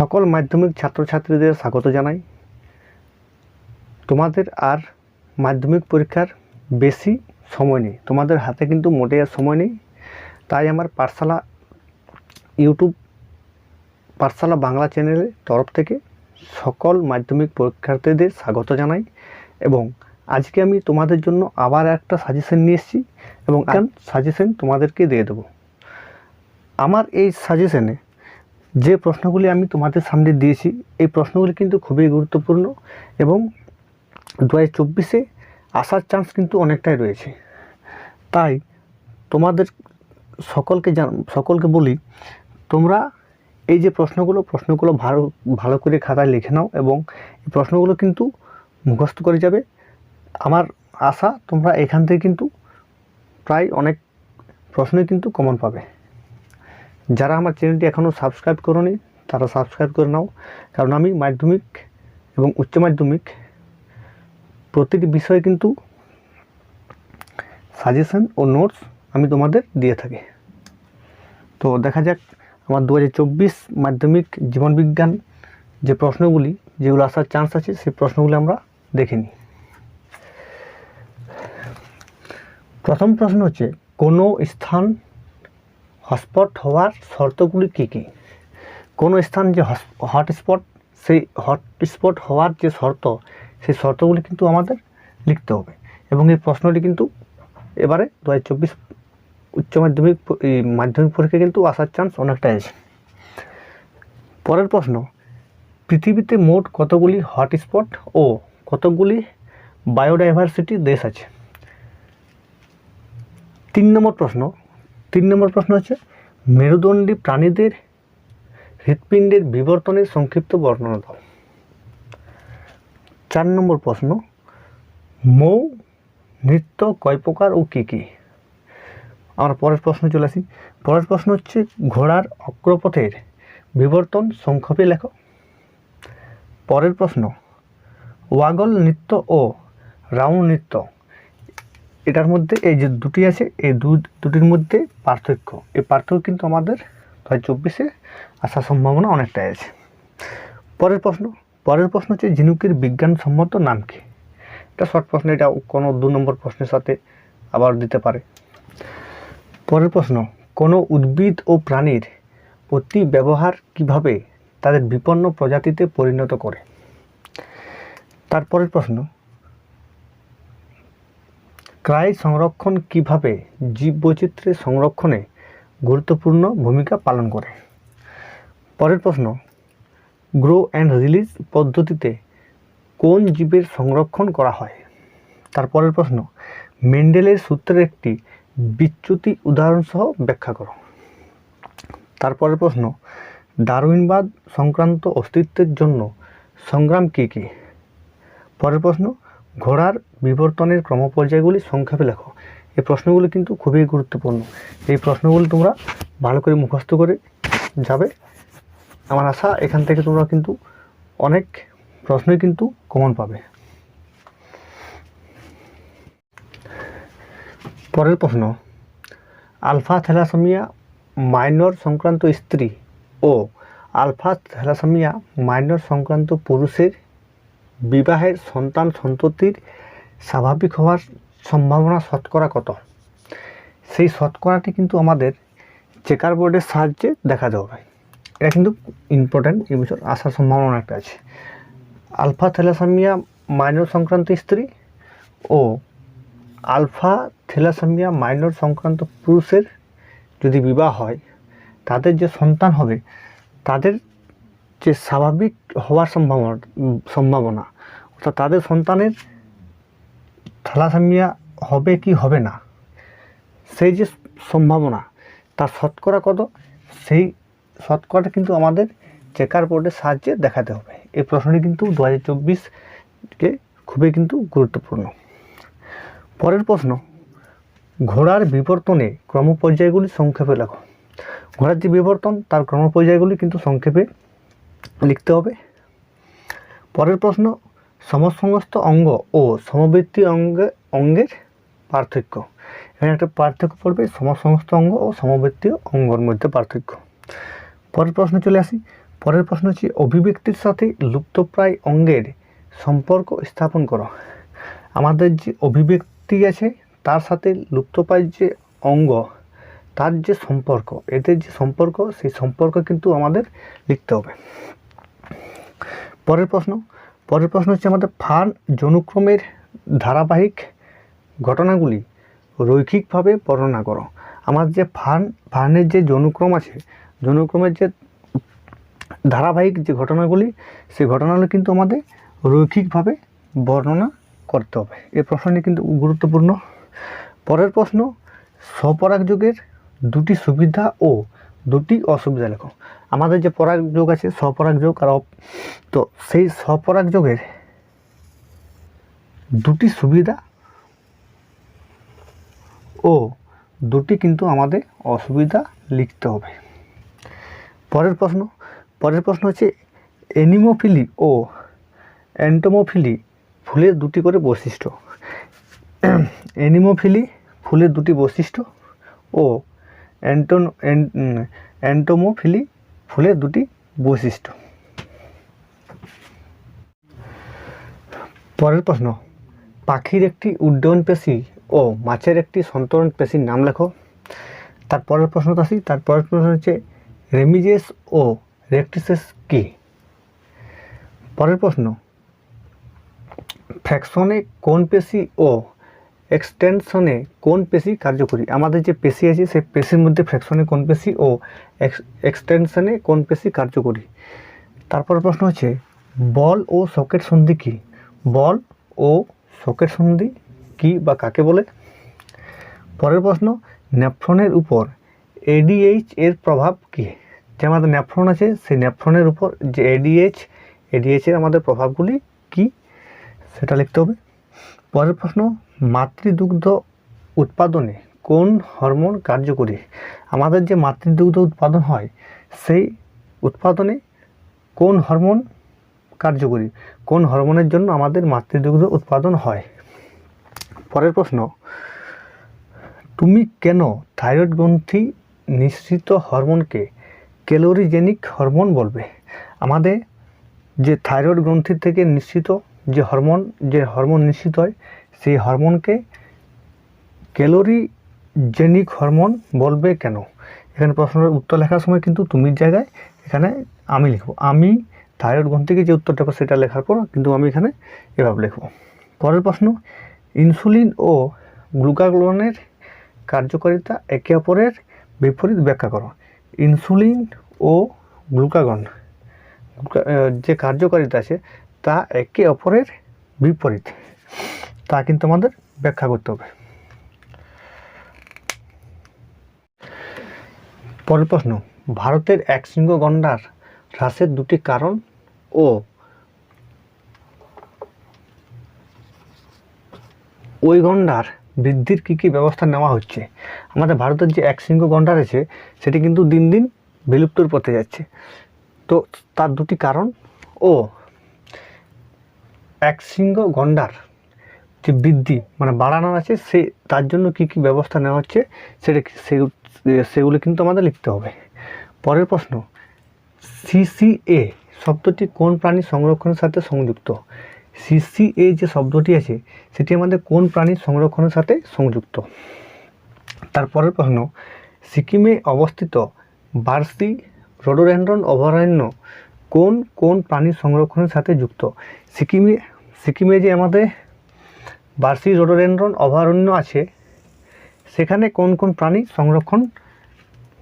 সকল মাধ্যমিক ছাত্রছাত্রীদের স্বাগত জানাই। তোমাদের আর মাধ্যমিক পরীক্ষার বেশি সময় নেই। তোমাদের হাতে কিন্তু মোটে আর সময় নেই। তাই আমার পাঠশালা ইউটিউব পাঠশালা বাংলা চ্যানেলের তরফ থেকে সকল মাধ্যমিক পরীক্ষার্থীদের স্বাগত জানাই এবং আজকে আমি তোমাদের জন্য আবার একটা সাজেশন নিয়ে এসেছি এবং সাজেশন তোমাদেরকে দিয়ে দেবো। আমার এই সাজেশনে যে প্রশ্নগুলি আমি তোমাদের সামনে দিয়েছি, এই প্রশ্নগুলি কিন্তু খুবই গুরুত্বপূর্ণ এবং দু হাজার চব্বিশে আসার চান্স কিন্তু অনেকটাই রয়েছে। তাই তোমাদের সকলকে জান, সকলকে বলি, তোমরা এই যে প্রশ্নগুলো প্রশ্নগুলো ভালো ভালো করে খাতায় লিখে নাও এবং এই প্রশ্নগুলো কিন্তু মুখস্থ করে যাবে। আমার আশা, তোমরা এখান থেকে কিন্তু প্রায় অনেক প্রশ্নই কিন্তু কমন পাবে। যারা আমার চ্যানেলটি এখনও সাবস্ক্রাইব করোনি, তারা সাবস্ক্রাইব করে নাও। কারণ আমি মাধ্যমিক এবং উচ্চ মাধ্যমিক প্রতিটি বিষয়ে কিন্তু সাজেশন ও নোটস আমি তোমাদের দিয়ে থাকি। তো দেখা যাক আমার দু হাজার চব্বিশ মাধ্যমিক জীবনবিজ্ঞান যে প্রশ্নগুলি, যেগুলো আসার চান্স আছে, সেই প্রশ্নগুলি আমরা দেখে নিই। প্রথম প্রশ্ন হচ্ছে, কোনো স্থান হটস্পট হওয়ার শর্তগুলি কী কী? কোনো স্থান যে হটস্পট, সেই হটস্পট হওয়ার যে শর্ত, সেই শর্তগুলি কিন্তু আমাদের লিখতে হবে। এবং এই প্রশ্নটি কিন্তু এবারে দু হাজার চব্বিশ উচ্চ মাধ্যমিক মাধ্যমিক পরীক্ষা কিন্তু আসার চান্স অনেকটাই আছে পরের প্রশ্ন, পৃথিবীতে মোট কতগুলি হটস্পট ও কতগুলি বায়োডাইভার্সিটি দেশ আছে? তিন নম্বর প্রশ্ন তিন নম্বর প্রশ্ন হচ্ছে, মেরুদণ্ডী প্রাণীদের হৃৎপিণ্ডের বিবর্তনের সংক্ষিপ্ত বর্ণনা দাও। চার নম্বর প্রশ্ন, মৌ, নৃত্য কয় প্রকার ও কী কী? আমার পরের প্রশ্ন চলে আসি। পরের প্রশ্ন হচ্ছে, ঘোড়ার অগ্রপথের বিবর্তন সংক্ষেপে লেখো। পরের প্রশ্ন, ওয়াগল নৃত্য ও রাউন্ড নৃত্য এটার মধ্যে এই যে দুটি আছে, এই দুটির মধ্যে পার্থক্য। এই পার্থক্য কিন্তু আমাদের দু হাজার চব্বিশে আসার সম্ভাবনা অনেকটাই আছে। পরের প্রশ্ন পরের প্রশ্ন হচ্ছে ঝিনুকের বিজ্ঞানসম্মত নাম কি? এটা শর্ট প্রশ্ন, এটা কোনো দু নম্বর প্রশ্নের সাথে আবার দিতে পারে। পরের প্রশ্ন, কোনো উদ্ভিদ ও প্রাণীর প্রতি ব্যবহার কীভাবে তাদের বিপন্ন প্রজাতিতে পরিণত করে? তারপরের প্রশ্ন ক্রায় সংরক্ষণ কীভাবে জীববৈচিত্র্যের সংরক্ষণে গুরুত্বপূর্ণ ভূমিকা পালন করে? পরের প্রশ্ন, গ্রো অ্যান্ড রিলিজ পদ্ধতিতে কোন জীবের সংরক্ষণ করা হয়? তারপরের প্রশ্ন, মেন্ডেলের সূত্রের একটি বিচ্যুতি উদাহরণসহ ব্যাখ্যা করো। তারপরের প্রশ্ন, ডারউইনবাদ সংক্রান্ত অস্তিত্বের জন্য সংগ্রাম কী কী? পরের প্রশ্ন ঘোড়ার বিবর্তনের ক্রমপর্যায়গুলি সংক্ষেপে লেখো। এই প্রশ্নগুলি কিন্তু খুবই গুরুত্বপূর্ণ। এই প্রশ্নগুলি তোমরা ভালো করে মুখস্থ করে যাবে। আমার আশা, এখান থেকে তোমরা কিন্তু অনেক প্রশ্নই কিন্তু কমন পাবে। পরের প্রশ্ন, আলফা থ্যালাসেমিয়া মাইনর সংক্রান্ত স্ত্রী ও আলফা থ্যালাসেমিয়া মাইনর সংক্রান্ত পুরুষের বিবাহের সন্তান সন্ততির স্বাভাবিক হওয়ার সম্ভাবনা শতকরা কত? সেই শতকরাটি কিন্তু আমাদের চেকার বোর্ডের সাহায্যে দেখাতে হবে এটা কিন্তু ইম্পর্ট্যান্ট এই বছর আসার সম্ভাবনা অনেকটা আছে। আলফা থ্যালাসেমিয়া মাইনর সংক্রান্ত স্ত্রী ও আলফা থ্যালাসেমিয়া মাইনর সংক্রান্ত পুরুষের যদি বিবাহ হয়, তাদের যে সন্তান হবে, তাদের যে স্বাভাবিক হওয়ার সম্ভাবনা সম্ভাবনা অর্থাৎ তাদের সন্তানের থ্যালাসেমিয়া হবে কি হবে না? সেই যে সম্ভাবনা, তার শতকরা কত? সেই শতকরাটা কিন্তু আমাদের চেকার বোর্ডের সাহায্যে দেখাতে হবে। এই প্রশ্নটি কিন্তু দু হাজার চব্বিশকে খুবই কিন্তু গুরুত্বপূর্ণ। পরের প্রশ্ন, ঘোড়ার বিবর্তনে ক্রমপর্যায়গুলি সংক্ষেপে লেখো। ঘোড়ার যে বিবর্তন, তার ক্রমপর্যায়গুলি কিন্তু সংক্ষেপে লিখতে হবে। পরের প্রশ্ন সমসমস্ত অঙ্গ ও সমবৃত্তি অঙ্গে, অঙ্গের পার্থক্য। এখানে একটা পার্থক্য পড়বে, সমসমস্ত অঙ্গ ও সমবৃত্তীয় অঙ্গর মধ্যে পার্থক্য। পরের প্রশ্ন চলে আসি। পরের প্রশ্ন হচ্ছে, অভিব্যক্তির সাথে লুপ্তপ্রায় অঙ্গের সম্পর্ক স্থাপন করো। আমাদের যে অভিব্যক্তি আছে, তার সাথে লুপ্তপ্রায় যে অঙ্গ, তার যে সম্পর্ক, এদের যে সম্পর্ক, সেই সম্পর্ক কিন্তু আমাদের লিখতে হবে। পরের প্রশ্ন পরের প্রশ্ন হচ্ছে আমাদের ফান জনুক্রমের ধারাবাহিক ঘটনাগুলি রৈখিকভাবে বর্ণনা করো। আমার যে ফান, ফানের যে জনুক্রম আছে জনুক্রমের যে ধারাবাহিক যে ঘটনাগুলি, সেই ঘটনাগুলি কিন্তু আমাদের রৈখিকভাবে বর্ণনা করতে হবে। এই প্রশ্নটি কিন্তু গুরুত্বপূর্ণ। পরের প্রশ্ন, স্বপরাগ যুগের দুটি সুবিধা ও দুটি অসুবিধা লেখো। আমাদের যে পরাগ যোগ আছে, স্বপরাগ যোগ আর তো সেই স্বপরাগ যোগের দুটি সুবিধা ও দুটি কিন্তু আমাদের অসুবিধা লিখতে হবে। পরের প্রশ্ন পরের প্রশ্ন হচ্ছে এনিমোফিলি ও অ্যান্টোমোফিলি ফুলের দুটি করে বৈশিষ্ট্য। এনিমোফিলি ফুলের দুটি বৈশিষ্ট্য ও অ্যান্টন অ্যান- অ্যান্টোমোফিলি ফুলের দুটি বৈশিষ্ট্য। পরের প্রশ্ন, পাখির একটি উড্ডয়ন পেশি ও মাছের একটি সন্তরণ পেশির নাম লেখো। তার পরের প্রশ্ন আসি, তার পরের প্রশ্ন হচ্ছে, রেমিজেস ও রেকটিসেস কি? পরের প্রশ্ন ফ্যাকশনে কোন পেশি ও এক্সটেনশনে কোন পেশি কার্যকরী? আমাদের যে পেশি আছে, সেই পেশির মধ্যে ফ্র্যাকশনে কোন পেশি ও এক্সটেনশনে কোন পেশি কার্যকরী? তারপর প্রশ্ন হচ্ছে, বল ও সকেট সন্ধি কি? বল ও সকেট সন্ধি কি বা কাকে বলে? পরের প্রশ্ন ন্যাফ্রনের উপর এডিএইচ এর প্রভাব কি? যে আমাদের ন্যাফ্রন আছে, সেই ন্যাফ্রনের উপর যে এডিএইচ এডিএইচ এর আমাদের প্রভাবগুলি কি? সেটা লিখতে হবে। পরের প্রশ্ন মাতৃদুগ্ধ উৎপাদনে কোন হরমোন কার্যকরী? আমাদের যে মাতৃদুগ্ধ উৎপাদন হয়, সেই উৎপাদনে কোন হরমোন কার্যকরী? কোন হরমোনের জন্য আমাদের মাতৃদুগ্ধ উৎপাদন হয়? পরের প্রশ্ন, তুমি কেন থাইরয়েড গ্রন্থি নিঃসৃত হরমোনকে ক্যালোরিজেনিক হরমোন বলবে? আমাদের যে থাইরয়েড গ্রন্থি থেকে নিঃসৃত যে হরমোন যে হরমোন নিঃসৃত হয় সেই হরমোনকে ক্যালোরিজেনিক হরমোন বলবে কেন? এখানে প্রশ্নের উত্তর লেখার সময় কিন্তু তুমির জায়গায় এখানে আমি লিখব। আমি থাইরয়েড গ্রন্থ থেকে যে উত্তরটা পাবো সেটা লেখার পর কিন্তু আমি এখানে এভাবে লিখব। পরের প্রশ্ন, ইনসুলিন ও গ্লুকাগনের কার্যকারিতা একে অপরের বিপরীত ব্যাখ্যা করো। ইনসুলিন ও গ্লুকাগন যে কার্যকারিতা আছে তা একে অপরের বিপরীত। তা কিন্তু আমাদের ব্যাখ্যা করতে হবে। পরের প্রশ্ন, ভারতের এক শৃঙ্গ গন্ডার হ্রাসের দুটি কারণ ও ওই গন্ডার বৃদ্ধির কী কী ব্যবস্থা নেওয়া হচ্ছে? আমাদের ভারতের যে এক শৃঙ্গ গন্ডার আছে, সেটি কিন্তু দিন দিন বিলুপ্তর পথে যাচ্ছে। তো তার দুটি কারণ ও এক শৃঙ্গ গন্ডার যে বৃদ্ধি মানে বাড়ানোর আছে, সে, তার জন্য কী কী ব্যবস্থা নেওয়া হচ্ছে, সেটা সেগুলো কিন্তু আমাদের লিখতে হবে। পরের প্রশ্ন সিসিএ শব্দটি কোন প্রাণী সংরক্ষণের সাথে সংযুক্ত? সিসিএ যে শব্দটি আছে, সেটি আমাদের কোন প্রাণী সংরক্ষণের সাথে সংযুক্ত? তারপরের প্রশ্ন, সিকিমে অবস্থিত বার্সি রোডোডেন্ড্রন অভয়ারণ্য কোন কোন প্রাণী সংরক্ষণের সাথে যুক্ত? সিকিমে সিকিমে যে আমাদের বার্সি রোডোডেন্ড্রন অভয়ারণ্য আছে। সেখানে কোন কোন প্রাণী সংরক্ষণ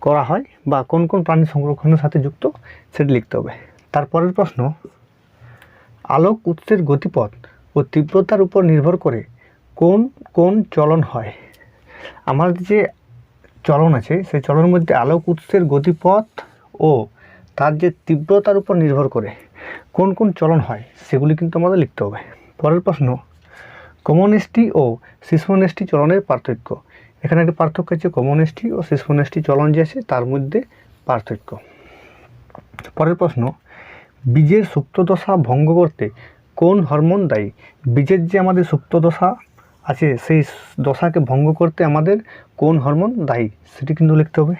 করা হয় বা কোন কোন প্রাণী সংরক্ষণের সাথে যুক্ত, সেটি লিখতে হবে। তারপরের প্রশ্ন, আলোক উৎসের গতিপথ ও তীব্রতার উপর নির্ভর করে কোন কোন চলন হয়। আমাদের যে চলন আছে, সেই চলনের মধ্যে আলোক উৎসের গতিপথ ও তার যে তীব্রতার উপর নির্ভর করে কোন কোন চলন হয়, সেগুলি কিন্তু আমাদের লিখতে হবে। পরের প্রশ্ন কমনেষ্টি ও শিশমনেষ্টি চলনের পার্থক্য। এখানে একটি পার্থক্য আছে কমনেষ্টি ও শিশমনেষ্টি চলন যে আছে, তার মধ্যে পার্থক্য। পরের প্রশ্ন, বীজের সুপ্তদশা ভঙ্গ করতে কোন হরমোন দায়ী? বীজের যে আমাদের সুপ্তদশা আছে, সেই দশাকে ভঙ্গ করতে আমাদের কোন হরমোন দায়ী? সেটি কিন্তু লিখতে হবে।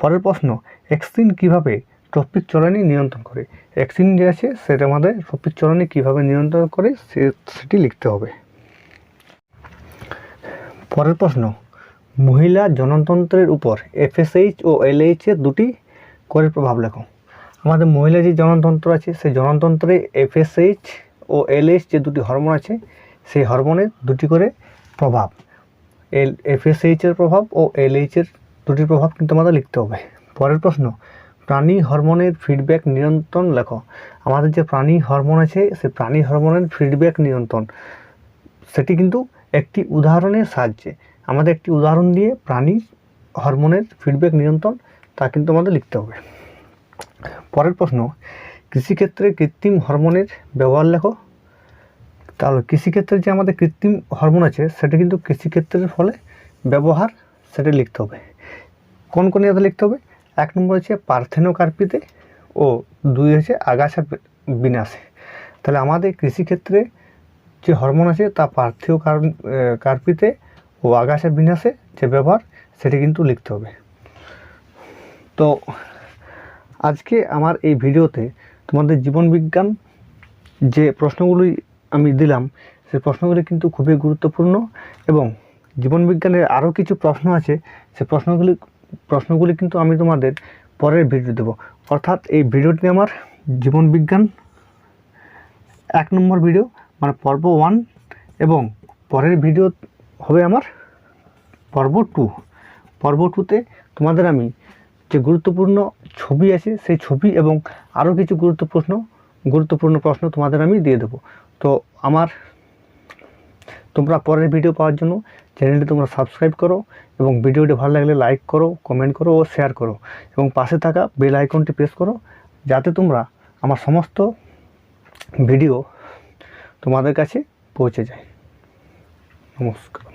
পরের প্রশ্ন, এক্সিন কীভাবে টপিক চলনই নিয়ন্ত্রণ করে? অ্যাক্সিন যে আছে, সেটা আমাদের টপিক চলনে কীভাবে নিয়ন্ত্রণ করে সেটি লিখতে হবে। পরের প্রশ্ন, মহিলা জনতন্ত্রের উপর এফএসএইচ ও এলএইচ এর দুটি করে প্রভাব লেখো। আমাদের মহিলা যে জনতন্ত্র আছে, সেই জনতন্ত্রে এফএসএইচ ও এলএইচ যে দুটি হরমোন আছে, সেই হরমোনের দুটি করে প্রভাব। এল এফএসএইচ এর প্রভাব ও এলএইচ এর দুটির প্রভাব কিন্তু আমাদের লিখতে হবে। পরের প্রশ্ন, প্রাণী হরমোনের ফিডব্যাক নিয়ন্ত্রণ লেখো। আমাদের যে প্রাণী হরমোন আছে, সেই প্রাণী হরমোনের ফিডব্যাক নিয়ন্ত্রণ, সেটি কিন্তু একটি উদাহরণের সাহায্যে। আমাদের একটি উদাহরণ দিয়ে প্রাণীর হরমোনের ফিডব্যাক নিয়ন্ত্রণ, তা কিন্তু আমাদের লিখতে হবে। পরের প্রশ্ন, কৃষিক্ষেত্রে কৃত্রিম হরমোনের ব্যবহার লেখো। তাহলে কৃষিক্ষেত্রে যে আমাদের কৃত্রিম হরমোন আছে, সেটা কিন্তু কৃষিক্ষেত্রের ফলে ব্যবহার, সেটা লিখতে হবে। কোন কোন ইয়াতে লিখতে হবে? এক নম্বর হচ্ছে পার্থেনোকার্পিতে ও দুই হচ্ছে আগাছা বিনাশে। তাহলে আমাদের কৃষিক্ষেত্রে যে হরমোন আছে, তা পার্থিব কার্পিতে ও আগাছা বিনাশে যে ব্যবহার, সেটি কিন্তু লিখতে হবে। তো আজকে আমার এই ভিডিওতে তোমাদের জীবনবিজ্ঞান যে প্রশ্নগুলি আমি দিলাম, সে প্রশ্নগুলি কিন্তু খুবই গুরুত্বপূর্ণ এবং জীবনবিজ্ঞানের আরও কিছু প্রশ্ন আছে, সে প্রশ্নগুলি প্রশ্নগুলি কিন্তু আমি তোমাদের পরের ভিডিও দেবো। অর্থাৎ এই ভিডিওটি আমার জীবনবিজ্ঞান এক নম্বর ভিডিও। মানে পর্ব ওয়ান এবং পরের ভিডিও হবে আমার পর্ব টু পর্ব টুতে তোমাদের আমি যে গুরুত্বপূর্ণ ছবি আছে, সেই ছবি এবং আরও কিছু গুরুত্বপূর্ণ গুরুত্বপূর্ণ প্রশ্ন তোমাদের আমি দিয়ে দেবো। তো আমার, তোমরা পরের ভিডিও পাওয়ার জন্য চ্যানেলটি তোমরা সাবস্ক্রাইব করো এবং ভিডিওটি ভালো লাগলে লাইক করো কমেন্ট করো ও শেয়ার করো। এবং পাশে থাকা বেল আইকনটি প্রেস করো, যাতে তোমরা আমার সমস্ত ভিডিও তোমাদের কাছে পৌঁছে যায়। নমস্কার।